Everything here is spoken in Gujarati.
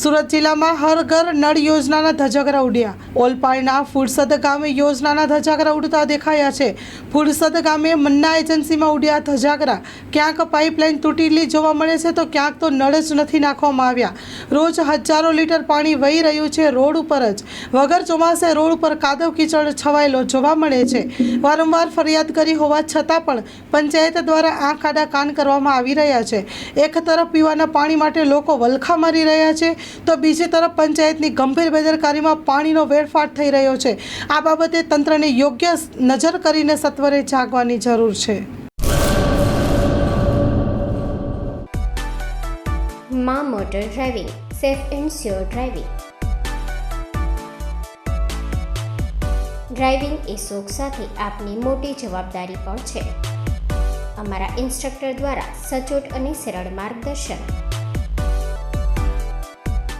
સુરત જિલ્લામાં હર ઘર નળ યોજનાના ધજાગરા ઉડ્યા. ઓલપાડના ફુરસદ ગામે યોજનાના ધજાગરા ઉડતા દેખાયા છે. ફુરસદ ગામે મન્ના એજન્સીમાં ઉડ્યા ધજાગરા. ક્યાંક પાઇપલાઇન તૂટેલી જોવા મળે છે તો ક્યાંક તો નળ જ નથી નાખવામાં આવ્યા. રોજ હજારો લીટર પાણી વહી રહ્યું છે રોડ ઉપર જ. વગર ચોમાસે રોડ ઉપર કાદવ કીચડ છવાયેલો જોવા મળે છે. વારંવાર ફરિયાદ કરી હોવા છતાં પણ પંચાયત દ્વારા આંખ આડા કાન કરવામાં આવી રહ્યા છે. એક તરફ પીવાના પાણી માટે લોકો વલખા મારી રહ્યા છે. તો બીજી તરફ પંચાયતની ગંભીર બેદરકારીમાં પાણીનો વેડફાટ થઈ રહ્યો છે. આ બાબતે તંત્રને યોગ્ય નજર કરીને સત્વરે જાગવાની જરૂર છે. મા motor driving, safe and sure driving. Driving એ શોખ સાથે આપની મોટી જવાબદારી પણ છે. અમારા ઇન્સ્ટ્રક્ટર દ્વારા સચોટ અને સરળ માર્ગદર્શન.